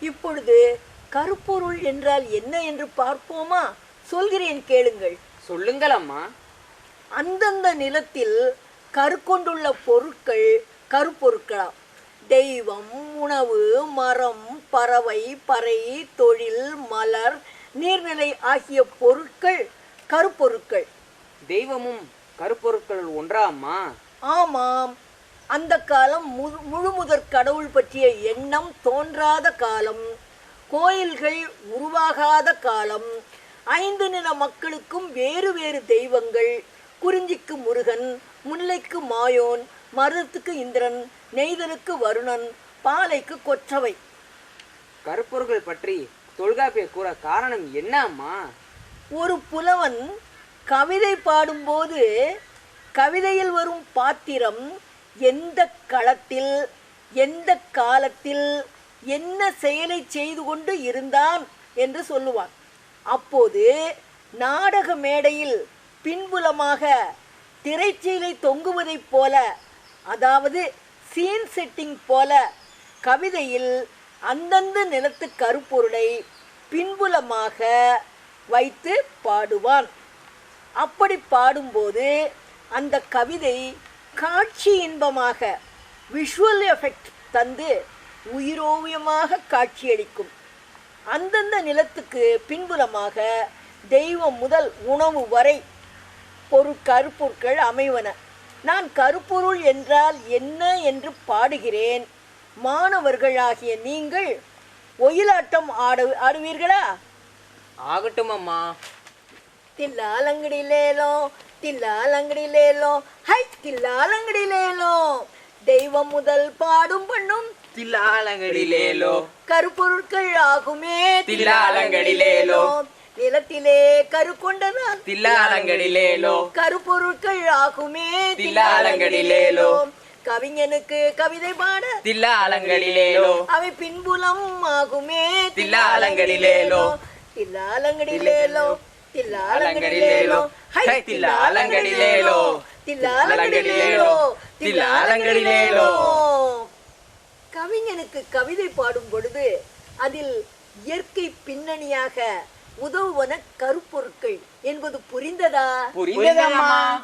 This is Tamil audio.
இப்பொழுது கருப்பொருள் என்றால் என்ன என்று பார்ப்போமா? சொல்கிறேன் கேளுங்கள். சொல்லுங்கள் அம்மா அந்தந்த நிலத்தில் கருக்கொண்டுள்ள பொருட்கள் கருப்பொருட்களாம். தெய்வம் உணவு மரம் பறவை பறை தொழில் மலர் நீர்நிலை ஆகிய பொருட்கள் கருப்பொருட்கள். தெய்வமும் கருப்பொருட்கள் ஒன்றா அம்மா ஆமாம். அந்த காலம் முழு முழுமுதற் கடவுள் பற்றிய எண்ணம் தோன்றாத காலம் கோயில்கள் உருவாகாத காலம் ஐந்து நில மக்களுக்கும் வேறு வேறு தெய்வங்கள் குறிஞ்சிக்கு முருகன் முல்லைக்கு மாயோன் மருதத்துக்கு இந்திரன் நெய்தலுக்கு வருணன் பாலைக்கு கொற்றவை. கருப்பொருட்கள் பற்றி தொல்காப்பியர் கூற காரணம் என்ன அம்மா ஒரு புலவன் கவிதை பாடும்போது கவிதையில் வரும் பாத்திரம் எந்த களத்தில் எந்த காலத்தில் என்ன செயலை செய்து கொண்டு இருந்தான் என்று சொல்லுவான். அப்போது நாடக மேடையில் பின்புலமாக திரைச்சீலை தொங்குவதைப் போல அதாவது சீன் செட்டிங் போல கவிதையில் அந்தந்த நிலத்து கருப்பொருளை பின்புலமாக வைத்து பாடுவான். அப்படி பாடும்போது அந்த கவிதை காட்சி இன்பமாக விஷுவல் எஃபெக்ட் தந்து உயிரோவியமாக காட்சியளிக்கும். அந்தந்த நிலத்துக்கு பின்புலமாக தெய்வம் முதல் உணவு வரை பொரு கருப்பொருட்கள் அமைவன. நான் கருப்பொருள் என்றால் என்ன என்று பாடுகிறேன். மாணவர்களாகிய நீங்கள் ஒயிலாட்டம் ஆடு ஆடுவீர்களா? ஆகட்டும் அம்மா தில்லாலங்கடிலேலோ தில்லாலங்கடிலேலோ ஹை தில்லாலங்கடிலேலோ தெய்வம் முதல் பாடும் பண்ணும் தில்லாலங்கடிலேலோ கருப்பொருட்கள் ஆகுமே தில்லாலங்கடிலேலோ. நிலத்திலே கரு கொண்டதான் தில்லாலங்கடிலேலோ கருப்பொருட்கள் ஆகுமே தில்லாலங்கடிலேலோ. கவிஞனுக்கு கவிதை பாட தில்லாலங்கடிலேலோ அவை பின்புலம் ஆகுமே தில்லாலங்கடிலேலோ. தில்லாலங்கடிலேலோ தில்லாலங்கடிலேலோ தில்லாலங்கடிலேலோ. தில்லாலங்கடிலேலோ. கவிஞனுக்கு கவிதை பாடும் பொழுது அதில் இயற்கை பின்னணியாக உதவுவன கருப்பொருட்கள். என்பது புரிந்ததா? புரிந்ததம்மா.